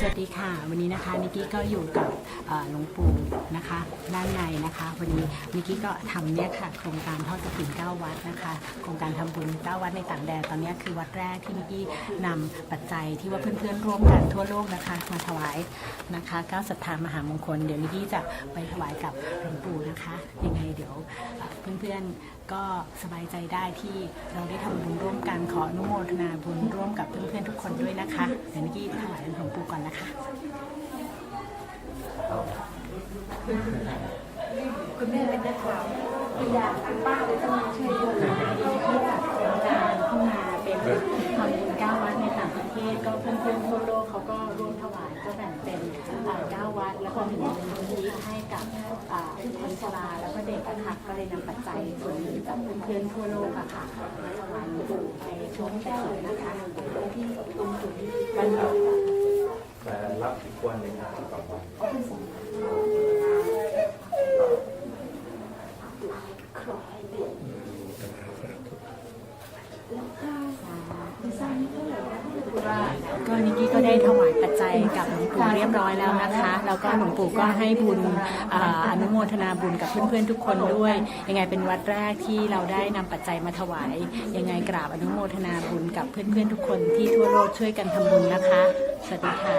สวัสดีค่ะ วันนี้นะคะนิกกี้ก็อยู่กับหลวงปู่ นะคะ ด้านในนะคะ วันนี้นิกกี้ก็ทำเนี่ยค่ะ โครงการทอดกระถิ่น9วัดนะคะ โครงการทำบุญ9วัดในต่างแดนตอนนี้คือวัดแรกที่นิกกี้นำปัจจัยที่ว่าเพื่อนๆร่วมกันทั่วโลกนะคะ มาถวายนะคะเก้าศรัทธามหามงคล เดี๋ยวนิกกี้จะไปถวายกับหลวงปู่นะคะยังไงเดี๋ยวเอ่อเพื่อนๆก็สบายใจได้ที่เราได้ทำบุญร่วมกันขออนุโมทนาบุญร่วมกับเพื่อนๆทุกคนด้วยนะคะเดี๋ยวนิกกี้ถวายหลวงปู่ก่อนนะคะ คุณแม่เป็นนักข่าวคุณยายคุณป้าเลยต้องมาช่วยดูที่จัดโครงการขึ้นมาเป็นทำบุญเก้าวัดในต่างประเทศก็เพื่อนๆทั่วโลกเขาก็ร่วมถวายก็แบ่งเป็นเก้าวัดแล้วก็มีมูลนิธิให้กับอ่าคนชราแล้วก็เด็กอะค่ะก็เลยนำปัจจัยส่วนนี้จากเพื่อนๆทั่วโลกอะค่ะมาถวายหลวงปู่ในช่วงแต่นะคะที่ตรงจุดนี้วันหยุด แต่รับอีกวันหนึ่งนะต่อวัน ก็นิกกี้ก็ได้ถวายปัจจัยกับหลวงปู่เรียบร้อยแล้วนะคะ แล้วก็หลวงปู่ก็ให้บุญอ่าอนุโมทนาบุญกับเพื่อนๆทุกคนด้วย ยังไงเป็นวัดแรกที่เราได้นำปัจจัยมาถวาย ยังไงกราบอนุโมทนาบุญกับเพื่อนๆทุกคนที่ทั่วโลกช่วยกันทำบุญนะคะ สวัสดีค่ะ